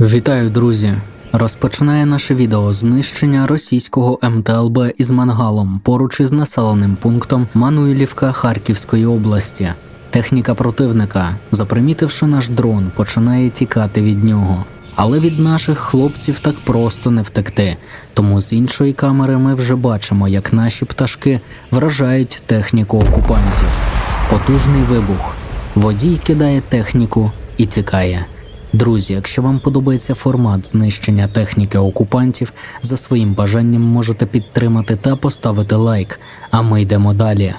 Вітаю, друзі! Розпочинає наше відео знищення російського МТЛБ із мангалом поруч із населеним пунктом Мануїлівка Харківської області. Техніка противника, запримітивши наш дрон, починає тікати від нього. Але від наших хлопців так просто не втекти. Тому з іншої камери ми вже бачимо, як наші пташки вражають техніку окупантів. Потужний вибух. Водій кидає техніку і тікає. Друзі, якщо вам подобається формат знищення техніки окупантів, за своїм бажанням можете підтримати та поставити лайк. А ми йдемо далі.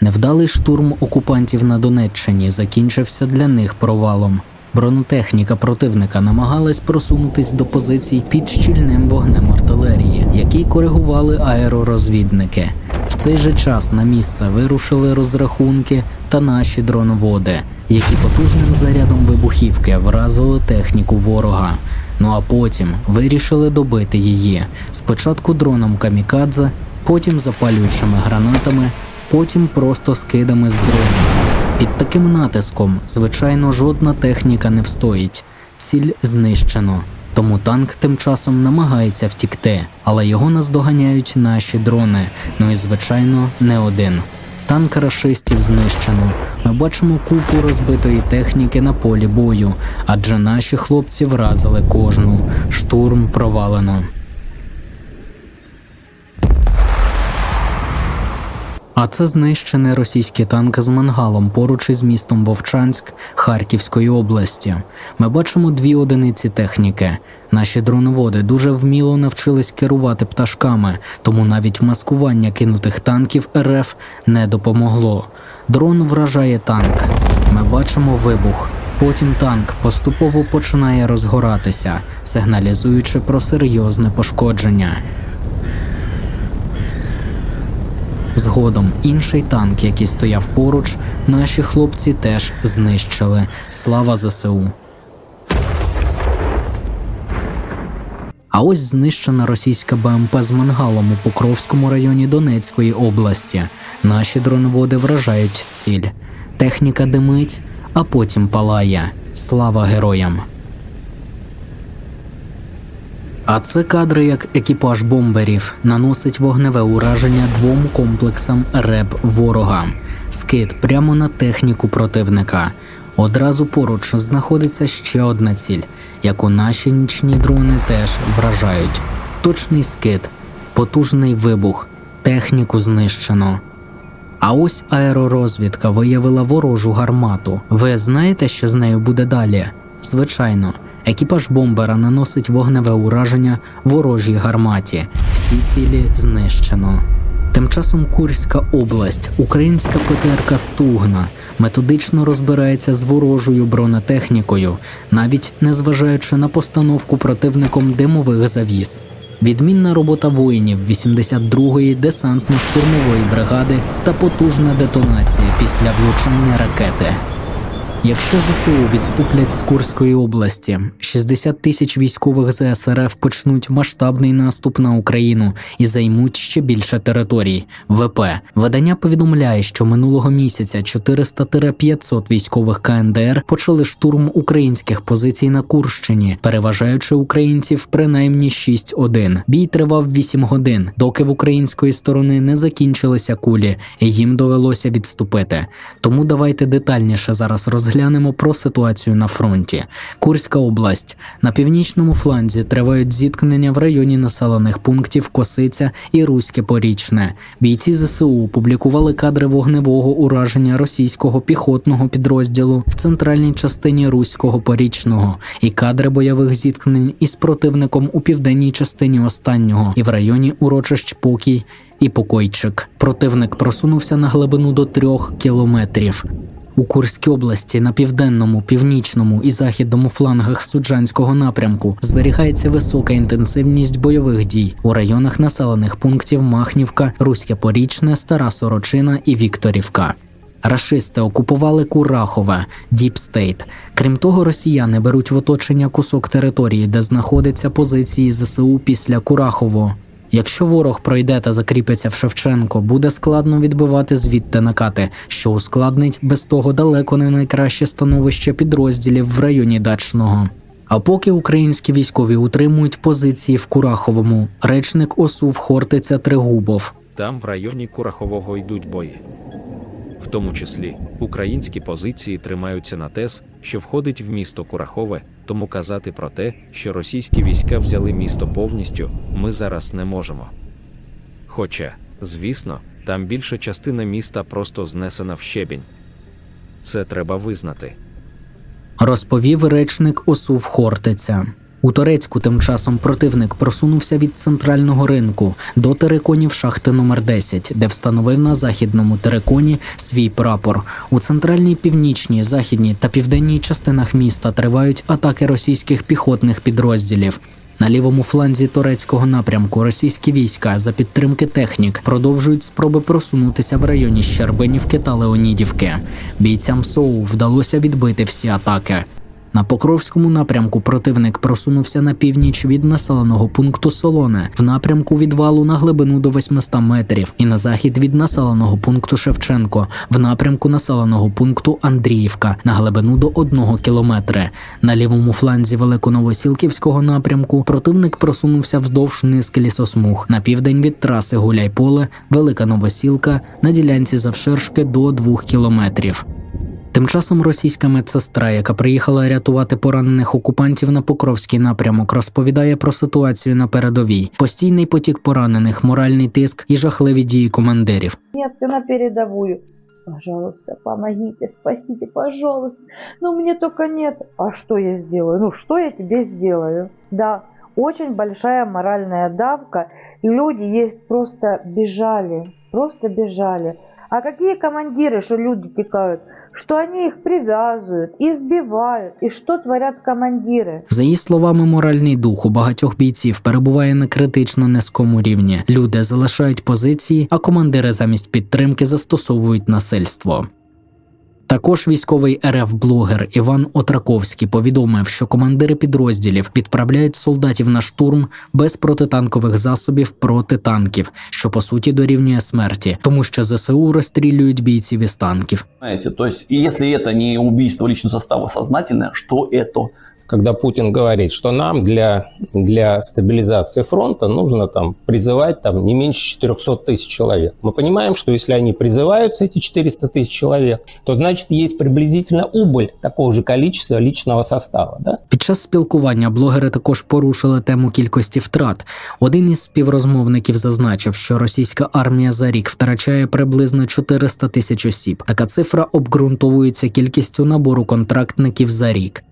Невдалий штурм окупантів на Донеччині закінчився для них провалом. Бронетехніка противника намагалась просунутись до позицій під щільним вогнем артилерії, які коригували аеророзвідники. В цей же час на місце вирушили розрахунки та наші дроноводи, які потужним зарядом вибухівки вразили техніку ворога. Ну а потім вирішили добити її спочатку дроном камікадзе, потім запалюючими гранатами, потім просто скидами з дронів. Під таким натиском, звичайно, жодна техніка не встоїть. Ціль знищено. Тому танк тим часом намагається втікти, але його наздоганяють наші дрони. Ну і звичайно, не один. Танк рашистів знищено. Ми бачимо купу розбитої техніки на полі бою, адже наші хлопці вразили кожну. Штурм провалено. А це знищений російський танк з мангалом поруч із містом Вовчанськ Харківської області. Ми бачимо дві одиниці техніки. Наші дроноводи дуже вміло навчились керувати пташками, тому навіть маскування кинутих танків РФ не допомогло. Дрон вражає танк. Ми бачимо вибух. Потім танк поступово починає розгоратися, сигналізуючи про серйозне пошкодження. Згодом інший танк, який стояв поруч, наші хлопці теж знищили. Слава ЗСУ. А ось знищена російська БМП з мангалом у Покровському районі Донецької області. Наші дроноводи вражають ціль. Техніка димить, а потім палає. Слава героям! А це кадри, як екіпаж бомберів наносить вогневе ураження двом комплексам РЕБ ворога. Скид прямо на техніку противника. Одразу поруч знаходиться ще одна ціль, яку наші нічні дрони теж вражають. Точний скид, потужний вибух, техніку знищено. А ось аеророзвідка виявила ворожу гармату. Ви знаєте, що з нею буде далі? Звичайно, екіпаж бомбера наносить вогневе ураження ворожій гарматі. Всі цілі знищено. Тим часом Курська область, українська ПТРК Стугна методично розбирається з ворожою бронетехнікою, навіть незважаючи на постановку противником димових завіс. Відмінна робота воїнів 82-ї десантно-штурмової бригади та потужна детонація після влучання ракети. Якщо ЗСУ відступлять з Курської області, 60 тисяч військових ЗСРФ почнуть масштабний наступ на Україну і займуть ще більше територій. ВП видання повідомляє, що минулого місяця 400-500 військових КНДР почали штурм українських позицій на Курщині, переважаючи українців принаймні 6-1. Бій тривав 8 годин, доки в української сторони не закінчилися кулі, і їм довелося відступити. Тому давайте детальніше зараз розглянемо розглянемо про ситуацію на фронті. Курська область на північному фланзі тривають зіткнення в районі населених пунктів Косиця і Руське Порічне. Бійці ЗСУ публікували кадри вогневого ураження російського піхотного підрозділу в центральній частині Руського Порічного і кадри бойових зіткнень із противником у південній частині останнього і в районі урочищ Покій. І покойчик противник просунувся на глибину до трьох кілометрів. У Курській області на південному, північному і західному флангах суджанського напрямку зберігається висока інтенсивність бойових дій у районах населених пунктів Махнівка, Руське Порічне, Стара Сорочина і Вікторівка. Рашисти окупували Курахове, Діпстейт. Крім того, росіяни беруть в оточення кусок території, де знаходяться позиції ЗСУ після Курахово. Якщо ворог пройде та закріпиться в Шевченко, буде складно відбивати звідти накати, що ускладнить без того далеко не найкраще становище підрозділів в районі дачного. А поки українські військові утримують позиції в Кураховому, речник ОСУ Хортиця Тригубов Там в районі Курахового йдуть бої. В тому числі українські позиції тримаються на ТЕС, що входить в місто Курахове, тому казати про те, що російські війська взяли місто повністю, ми зараз не можемо. Хоча, звісно, там більша частина міста просто знесена в щебінь. Це треба визнати. розповів речник ОСУВ Хортиця. У Торецьку тим часом противник просунувся від центрального ринку до териконів шахти номер 10 де встановив на західному териконі свій прапор. У центральній, північній, західній та південній частинах міста тривають атаки російських піхотних підрозділів. На лівому фланзі турецького напрямку російські війська за підтримки технік продовжують спроби просунутися в районі Щербинівки та Леонідівки. Бійцям СОУ вдалося відбити всі атаки. На Покровському напрямку противник просунувся на північ від населеного пункту Солоне в напрямку відвалу на глибину до 800 метрів і на захід від населеного пункту Шевченко в напрямку населеного пункту Андріївка на глибину до 1 кілометри. На лівому фланзі Великоновосілківського напрямку противник просунувся вздовж низки лісосмуг на південь від траси Гуляйполе, Велика Новосілка на ділянці завширшки до 2 кілометрів. Тим часом російська медсестра, яка приїхала рятувати поранених окупантів на Покровський напрямок, розповідає про ситуацію на передовій: постійний потік поранених, моральний тиск і жахливі дії командирів. Нет, ты на передовую. Пожалуйста, помогите, спасите, пожалуйста. Ну, мне только нет. А что я сделаю? Ну, что я тебе сделаю? Да, очень большая моральная давка. Люди есть просто бежали, просто бежали. А какие командиры, что люди текают? Что они их привязывают, избивают. И что творят командиры? За її словами, моральний дух у багатьох бійців перебуває на критично низькому рівні. Люди залишають позиції, а командири замість підтримки застосовують насильство. Також військовий РФ-блогер Іван Отраковський повідомив, що командири підрозділів підправляють солдатів на штурм без протитанкових засобів проти танків, що по суті дорівнює смерті, тому що ЗСУ розстрілюють бійців із танків. Знаєте, тобто, і якщо це не убійство личного составу сознательне, що это? когда Путин говорит, что нам для, для стабилизации фронта нужно там призывать там не меньше 400 тысяч человек. Мы понимаем, что если они призываются, эти 400 тысяч человек, то значит есть приблизительно убыль такого же количества личного состава. Да? Під час спілкування блогери також порушили тему кількості втрат. Один із співрозмовників зазначив, що російська армія за рік втрачає приблизно 400 тисяч осіб. Така цифра обґрунтовується кількістю набору контрактників за рік.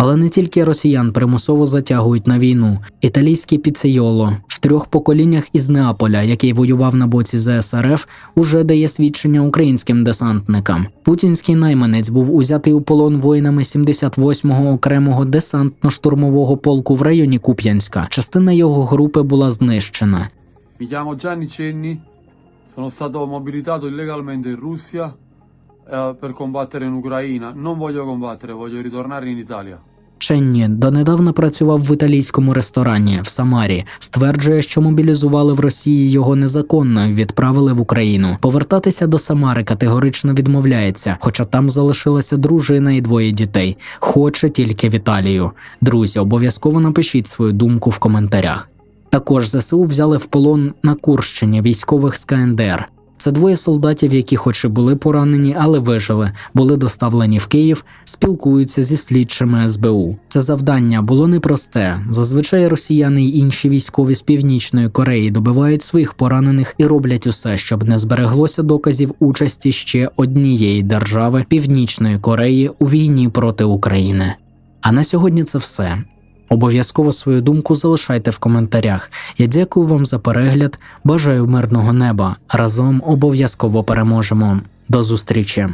Але не тільки росіян примусово затягують на війну. Італійський піцейоло в трьох поколіннях із Неаполя, який воював на боці ЗСРФ, уже дає свідчення українським десантникам. Путінський найманець був узятий у полон воїнами 78-го окремого десантно-штурмового полку в районі Куп'янська. Частина його групи була знищена. Mi chiamo Gianni Cenni, sono stato mobilitato illegalmente in Russia eh, per combattere in Ucraina. Non voglio combattere, voglio ritornare in Italia. Ченні донедавна працював в італійському ресторані в Самарі. Стверджує, що мобілізували в Росії його незаконно і відправили в Україну. Повертатися до Самари категорично відмовляється, хоча там залишилася дружина і двоє дітей. Хоче тільки в Італію. Друзі, обов'язково напишіть свою думку в коментарях. Також ЗСУ взяли в полон на Курщині військових з КНДР. Це двоє солдатів, які, хоч і були поранені, але вижили, були доставлені в Київ, спілкуються зі слідчими СБУ. Це завдання було непросте. Зазвичай росіяни й інші військові з північної Кореї добивають своїх поранених і роблять усе, щоб не збереглося доказів участі ще однієї держави Північної Кореї у війні проти України. А на сьогодні це все. Обов'язково свою думку залишайте в коментарях. Я дякую вам за перегляд. Бажаю мирного неба. Разом обов'язково переможемо. До зустрічі!